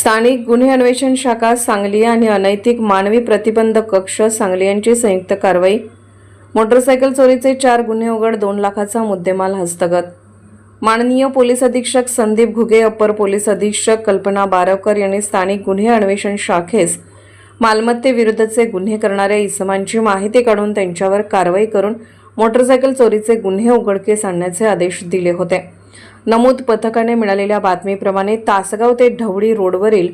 स्थानिक गुन्हे अन्वेषण शाखा सांगली आणि अनैतिक मानवी प्रतिबंध कक्ष सांगली यांची संयुक्त कारवाई. मोटरसायकल चोरीचे चार गुन्हे उघड दोन लाखाचा मुद्देमाल हस्तगत. माननीय पोलीस अधीक्षक संदीप घुगे अप्पर पोलीस अधीक्षक कल्पना बारवकर यांनी स्थानिक गुन्हे अन्वेषण शाखेस मालमत्तेविरुद्धचे गुन्हे करणाऱ्या इसमांची माहिती काढून त्यांच्यावर कारवाई करून मोटरसायकल चोरीचे गुन्हे उघडकीस आणण्याचे आदेश दिले होते. नमूद पथकाने मिळालेल्या बातमीप्रमाणे तासगाव ते ढवळी रोडवरील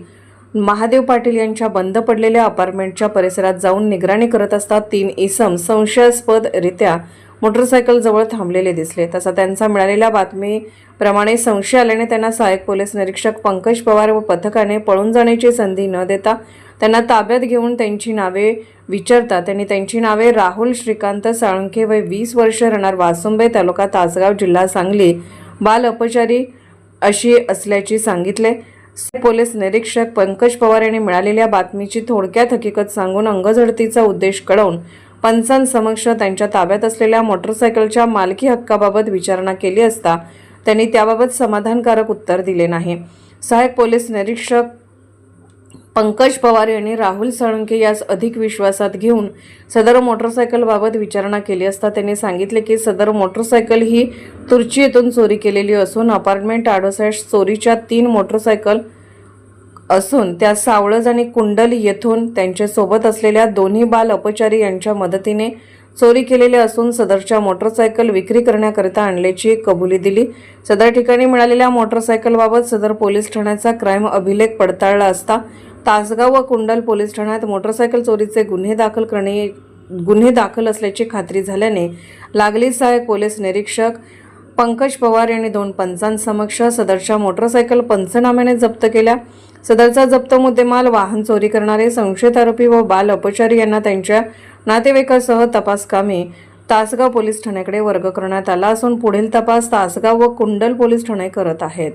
महादेव पाटील यांच्या बंद पडलेल्या अपार्टमेंटच्या परिसरात जाऊन निगराणी करत असता तीन इसम संशयास्पदरित्या मोटरसायकल जवळ थांबलेले दिसले. तसा त्यांचा मिळालेल्या बातमीप्रमाणे संशय आल्याने त्यांना सहाय्यक पोलीस निरीक्षक पंकज पवार व पथकाने पळून जाण्याची संधी न देता त्यांना ताब्यात घेऊन त्यांची नावे विचारता त्यांनी त्यांची नावे राहुल श्रीकांत साळुंखे वय वीस वर्ष राहणार वासुंबे तालुका तासगाव जिल्हा सांगली बाल अपचारी अशी असल्याचे सांगितले. पोलीस निरीक्षक पंकज पवार यांनी मिळालेल्या बातमीची थोडक्यात हकीकत सांगून अंगझडतीचा उद्देश कळवून पंचांसमक्ष त्यांच्या ताब्यात असलेल्या मोटरसायकलच्या मालकी हक्काबाबत विचारणा केली असता त्यांनी त्याबाबत समाधानकारक उत्तर दिले नाही. सहाय्यक पोलीस निरीक्षक पंकज पवार यांनी राहुल साळुंके यास अधिक विश्वासात घेऊन सदर मोटरसायकलबाबत विचारणा केली असता त्यांनी सांगितले की सदर मोटरसायकल ही तुर्ची येथून चोरी केलेली असून अपार्टमेंट आडोसॅश चोरीच्या तीन मोटरसायकल असून त्या सावळज आणि कुंडल येथून त्यांच्यासोबत असलेल्या दोन्ही बाल अपचारी यांच्या मदतीने चोरी केलेले असून सदरच्या मोटरसायकल विक्री करण्याकरिता आणल्याची कबुली दिली. सदर ठिकाणी मिळालेल्या मोटरसायकलबाबत सदर पोलीस ठाण्याचा क्राईम अभिलेख पडताळला असता तासगाव व कुंडल पोलीस ठाण्यात मोटरसायकल चोरीचे गुन्हे दाखल करणे गुन्हे दाखल असल्याची खात्री झाल्याने लागली सहाय्यक पोलीस निरीक्षक पंकज पवार यांनी दोन पंचांसमक्ष सदरच्या मोटरसायकल पंचनाम्याने जप्त केल्या. सदरचा जप्त मुद्देमाल वाहन चोरी करणारे संशयित आरोपी व बाल अपचारी यांना त्यांच्या नातेवाईकासह तपास कामे तासगाव पोलीस ठाण्याकडे वर्ग करण्यात आला असून पुढील तपास तासगाव व कुंडल पोलीस ठाणे करत आहेत.